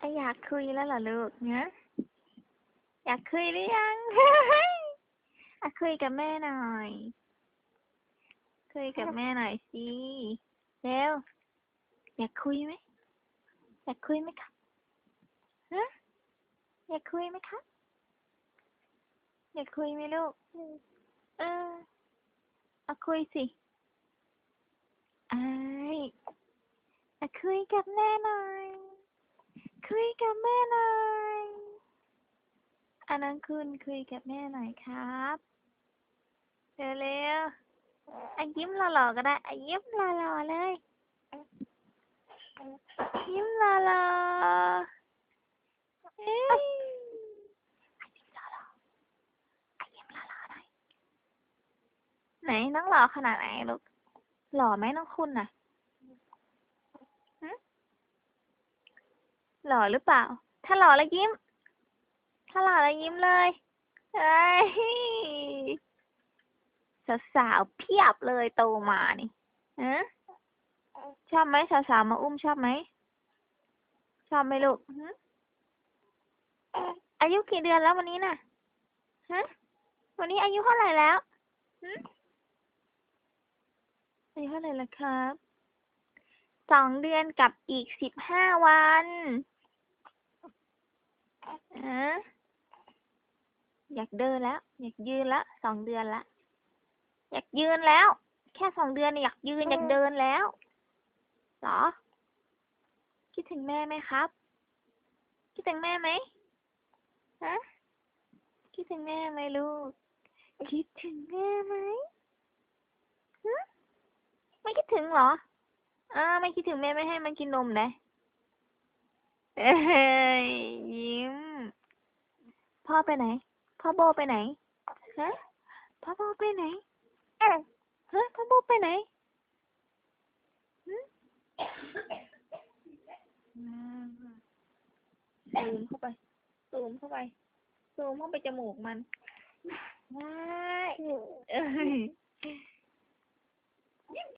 อะอยากคุยแล้วเหรอลูกเนี้ยอยากคุยหรือยังอะคุยกับแม่หน่อย คุยกับแม่หน่อยสิเร็วอยากคุยไหมอยากคุยไหมครับฮะอยากคุยไหมครับอยากคุยไหมลูกเออเอาคุยสิไอายอะคุยกับแม่หน่อย คุยกับแม่หน่อยอันนั้นคุณคุยกับแม่หน่อยครับเร็วๆอะยิ้มหล่อๆก็ได้อะยิ้มหล่อๆเลย ยิ้มหล่อๆเอ้ยอะยิ้มหล่อๆอะยิ้มหล่อๆหน่อยไหนน้องหล่อขนาดไหนลูกหล่อไหมน้องคุณน่ะหึ หล่อหรือเปล่า ถ้าหล่อแล้วยิ้ม ถ้าหล่อแล้วยิ้มเลยเฮ้ยสาวๆเพียบเลยโตมานี่ฮะชอบไหมสาวๆมาอุ้มชอบไหม ชอบไหมลูกอายุกี่เดือนแล้ววันนี้น่ะฮะวันนี้อายุเท่าไหร่แล้วอายุเท่าไหร่แล้วครับ สองเดือนกับอีกสิบห้าวันอะ อยากเดินแล้ว อยากยืนแล้วสองเดือนละ อยากยืนแล้ว แค่สองเดือนเนี่ยอยากยืนอยากเดินแล้วเหรอ คิดถึงแม่ไหมครับ คิดถึงแม่ไหมฮะคิดถึงแม่ไหมลูก คิดถึงแม่ไหมฮะไม่คิดถึงเหรออ่าไม่คิดถึงแม่ไม่ให้มันกินนมเลยเอ้ยยิ้มพ่อไปไหน พ่อโบไปไหน ฮะ พ่อโบไปไหนเอ้ยฮะพ่อโบไปไหนหึอืมซูมเข้าไป ซูมเข้าไป ซูมเข้าไปจมูกมันว้ายเอ้ยยิ้ม